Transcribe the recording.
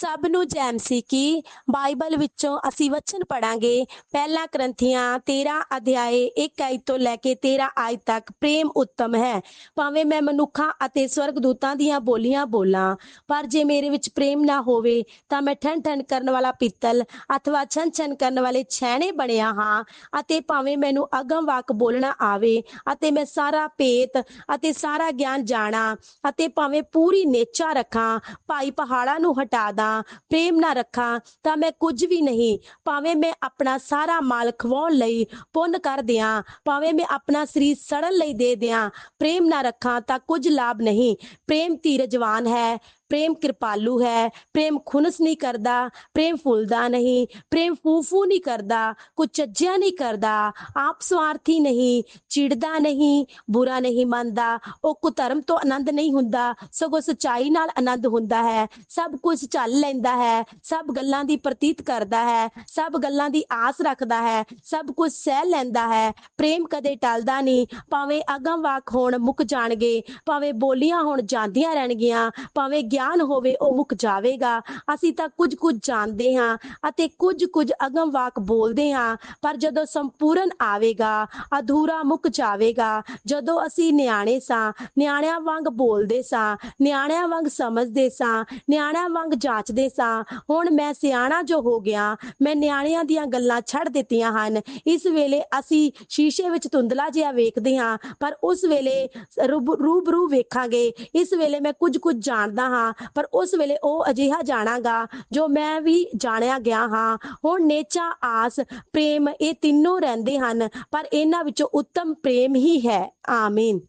ਸਭ ਨੂੰ ਜੈਮ ਸੀ ਕਿ ਬਾਈਬਲ ਵਿੱਚੋਂ ਅਸੀਂ ਵਚਨ ਪੜਾਂਗੇ ਪਹਿਲਾ ਗ੍ਰੰਥੀਆਂ 13 ਅਧਿਆਏ 1 ਆਇਤ ਤੋਂ ਲੈ ਕੇ 13 ਆਇਤ ਤੱਕ ਪ੍ਰੇਮ ਉੱਤਮ ਹੈ। ਭਾਵੇਂ ਮੈਂ ਮਨੁੱਖਾਂ ਅਤੇ ਸਵਰਗਦੂਤਾਂ ਦੀਆਂ ਬੋਲੀਆਂ ਬੋਲਾਂ, ਪਰ ਜੇ ਮੇਰੇ ਵਿੱਚ ਪ੍ਰੇਮ ਨਾ ਹੋਵੇ, ਤਾਂ ਮੈਂ ਠੰਡ ਠੰਡ ਕਰਨ ਵਾਲਾ ਪਿੱਤਲ ਅਥਵਾ ਛਨ ਛਨ ਕਰਨ ਵਾਲੇ ਛੈਣੇ ਬਣਿਆ ਹਾਂ ਅਤੇ ਭਾਵੇਂ ਮੈਨੂੰ ਅਗਮ ਵਾਕ ਬੋਲਣਾ ਆਵੇ ਅਤੇ ਮੈਂ ਸਾਰਾ ਭੇਤ ਅਤੇ ਸਾਰਾ ਗਿਆਨ ਜਾਣਾ ਅਤੇ ਭਾਵੇਂ ਪੂਰੀ ਨੇਚਾ ਰੱਖਾਂ, ਭਾਈ ਪਹਾੜਾਂ ਨੂੰ ਹਟਾ ਦਾਂ ਪ੍ਰੇਮ ਨਾ ਰੱਖਾਂ ਤਾਂ ਮੈਂ ਕੁਝ ਵੀ ਨਹੀਂ। ਭਾਵੇਂ ਮੈਂ ਆਪਣਾ ਸਾਰਾ ਮਾਲ ਖਵਾਉਣ ਲਈ ਪੁੰਨ ਕਰ ਦਿਆਂ, ਭਾਵੇਂ ਮੈਂ ਆਪਣਾ ਸਰੀਰ ਸੜਨ ਲਈ ਦੇ ਦਿਆਂ, ਪ੍ਰੇਮ ਨਾ ਰੱਖਾਂ ਤਾਂ ਕੁਝ ਲਾਭ ਨਹੀਂ। ਪ੍ਰੇਮ ਧੀਰਜਵਾਨ ਹੈ ਪ੍ਰੇਮ ਕਿਰਪਾਲੂ ਹੈ, ਪ੍ਰੇਮ ਖੁਨਸ ਨਹੀਂ ਕਰਦਾ, ਪ੍ਰੇਮ ਫੁੱਲਦਾ ਨਹੀਂ, ਪ੍ਰੇਮ ਫੂਫੂ ਨਹੀਂ ਕਰਦਾ ਕੁਚੱਜਿਆ ਨਹੀਂ ਕਰਦਾ, ਆਪ ਸਵਾਰਥੀ ਨਹੀਂ, ਚਿੜਦਾ ਨਹੀਂ, ਬੁਰਾ ਨਹੀਂ ਮੰਨਦਾ, ਉਹ ਕੁਧਰਮ ਤੋਂ ਆਨੰਦ ਨਹੀਂ ਹੁੰਦਾ, ਸਗੋਂ ਸਚਾਈ ਨਾਲ ਆਨੰਦ ਹੁੰਦਾ ਹੈ, ਸਭ ਕੁਝ ਚੱਲ ਲੈਂਦਾ ਹੈ, ਸਭ ਗੱਲਾਂ ਦੀ ਪ੍ਰਤੀਤ ਕਰਦਾ ਹੈ, ਸਭ ਗੱਲਾਂ ਦੀ ਆਸ ਰੱਖਦਾ ਹੈ, ਸਭ ਕੁਝ ਸਹਿ ਲੈਂਦਾ ਹੈ, ਪ੍ਰੇਮ ਕਦੇ ਟਲਦਾ ਨਹੀਂ, ਭਾਵੇਂ ਅਗਮ ਵਾਕ ਹੋਣ ਮੁੱਕ ਜਾਣਗੇ, ਭਾਵੇਂ ਬੋਲੀਆਂ ਹੋਣ ਜਾਂਦੀਆਂ ਰਹਿਣਗੀਆਂ, ਭਾਵੇਂ ਗਿਆਨ ਹੋਵੇ, ਉਹ ਮੁੱਕ ਜਾਵੇਗਾ। ਅਸੀਂ ਤਾਂ ਕੁਝ ਕੁਝ ਜਾਣਦੇ ਹਾਂ ਅਤੇ ਕੁਝ ਕੁਝ ਅਗਮ ਵਾਕ ਬੋਲਦੇ ਹਾਂ, ਪਰ ਜਦੋਂ ਸੰਪੂਰਨ ਆਵੇਗਾ, ਅਧੂਰਾ ਮੁੱਕ ਜਾਵੇਗਾ। ਜਦੋਂ ਅਸੀਂ ਨਿਆਣੇ ਸਾਂ, ਨਿਆਣਿਆਂ ਵਾਂਗ ਬੋਲਦੇ ਸਾਂ, ਨਿਆਣਿਆਂ ਵਾਂਗ ਸਮਝਦੇ ਸਾਂ, ਨਿਆਣਿਆਂ ਵਾਂਗ ਜਾਂਚਦੇ ਸਾਂ, ਹੁਣ ਮੈਂ ਸਿਆਣਾ ਜੋ ਹੋ ਗਿਆ, ਮੈਂ ਨਿਆਣਿਆਂ ਦੀਆਂ ਗੱਲਾਂ ਛੱਡ ਦਿੱਤੀਆਂ ਹਨ। ਇਸ ਵੇਲੇ ਅਸੀਂ ਸ਼ੀਸ਼ੇ ਵਿੱਚ ਧੁੰਦਲਾ ਜਿਹਾ ਵੇਖਦੇ ਹਾਂ, ਪਰ ਉਸ ਵੇਲੇ ਰੂਬ- ਰੂਬਰੂ ਵੇਖਾਂਗੇ। ਇਸ ਵੇਲੇ ਮੈਂ ਕੁਝ ਕੁਝ ਜਾਣਦਾ ਹਾਂ ਹਾਂ, ਪਰ ਉਸ ਵੇਲੇ ਉਹ ਅਜਿਹਾ ਜਾਣਾਗਾ ਜੋ ਮੈਂ ਵੀ ਜਾਣਿਆ ਗਿਆ ਹਾਂ। ਹੁਣ ਨੇਚਾ, ਆਸ, ਪ੍ਰੇਮ ਇਹ ਤਿੰਨੋਂ ਰਹਿੰਦੇ ਹਨ, ਪਰ ਇਹਨਾਂ ਵਿੱਚੋਂ ਉੱਤਮ ਪ੍ਰੇਮ ਹੀ ਹੈ। ਆਮੀਨ।